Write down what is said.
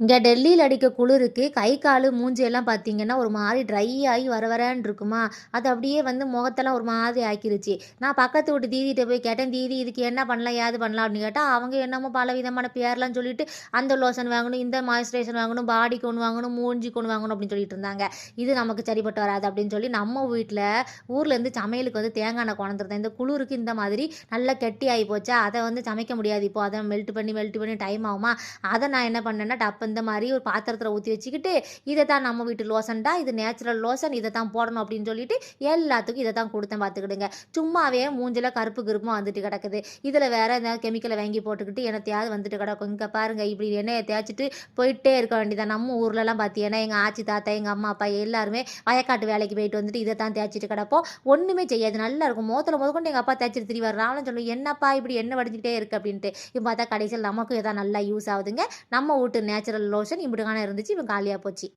இங்கே டெல்லியில் அடிக்க குளிருக்கு கை கால் மூஞ்சியெல்லாம் பார்த்தீங்கன்னா ஒரு மாதிரி ட்ரை ஆகி வர வரன்னு இருக்குமா? அது அப்படியே வந்து முகத்தெல்லாம் ஒரு மாதிரி ஆக்கிருச்சு. நான் பக்கத்து வீட்டு தீதிகிட்ட போய் கேட்டேன் தீதி இதுக்கு என்ன பண்ணலாம்? ஏது பண்ணலாம்? அப்படின்னு கேட்டால் அவங்க என்னமோ பல விதமான பேர்லாம் சொல்லிட்டு அந்த லோஷன் வாங்கணும் இந்த மாய்ஸ்சரைசர் வாங்கணும் பாடிக்கு ஒன்று வாங்கணும் மூஞ்சிக்கு ஒன்று வாங்கணும் அப்படின்னு சொல்லிட்டு இருந்தாங்க. இது நமக்கு சரிப்பட்டு வராது அப்படின்னு சொல்லி நம்ம வீட்டில் ஊர்லேருந்து சமையலுக்கு வந்து தேங்காய் எண்ணெய் கொண்டிருந்தேன் இந்த குளிருக்கு இந்த மாதிரி நல்லா கெட்டி ஆகி போச்சா அதை வந்து சமைக்க முடியாது இப்போ. அதை மெல்ட் பண்ணி மெல்ட் பண்ணி டைம் ஆகுமா? அதை நான் என்ன பண்ணேன்னா டப்பு இந்த மாதிரி ஒரு பாத்திரத்தில் ஊற்றி வச்சுக்கிட்டு இதை தான் நம்ம வீட்டு லோசன்டா இது நேச்சுரல் லோசன் இதை தான் போடணும் அப்படின்னு சொல்லிட்டு எல்லாத்துக்கும் இதை தான் கொடுத்தேன் பார்த்துக்கிடுங்க. சும்மாவே மூஞ்சில் கருப்பு கருப்பும் வந்துட்டு கிடக்குது. இதில் வேற எதாவது கெமிக்கலை வாங்கி போட்டுக்கிட்டு என்னத்தையாவது வந்துட்டு கிடக்கும். இங்கே பாருங்க இப்படி எண்ணெயை தேய்ச்சிட்டு போயிட்டே இருக்க வேண்டியதான் நம்ம ஊர்லலாம் பார்த்தீங்கன்னா எங்கள் ஆச்சி தாத்தா எங்கள் அம்மா அப்பா எல்லாருமே வயக்காட்டு வேலைக்கு போயிட்டு வந்துட்டு இதை தான் தேய்ச்சிட்டு கிடப்போம். ஒன்றுமே செய்யாது. நல்லா இருக்கும். மோத்தில் முதற்கொண்டு எங்கள் அப்பா தேய்ச்சிட்டு திரி வர்றாலும் சொல்லுவோம் என்னப்பா இப்படி எண்ணெய் வடிஞ்சிக்கிட்டே இருக்கு? அப்படின்ட்டு. இப்போ பார்த்தா கடைசியில் நமக்கும் இதான் நல்லா யூஸ் ஆகுதுங்க. நம்ம வீட்டு நேச்சுரல் லோஷன் இப்படிக்கான இருந்துச்சு இப்போ காலியாக போச்சு.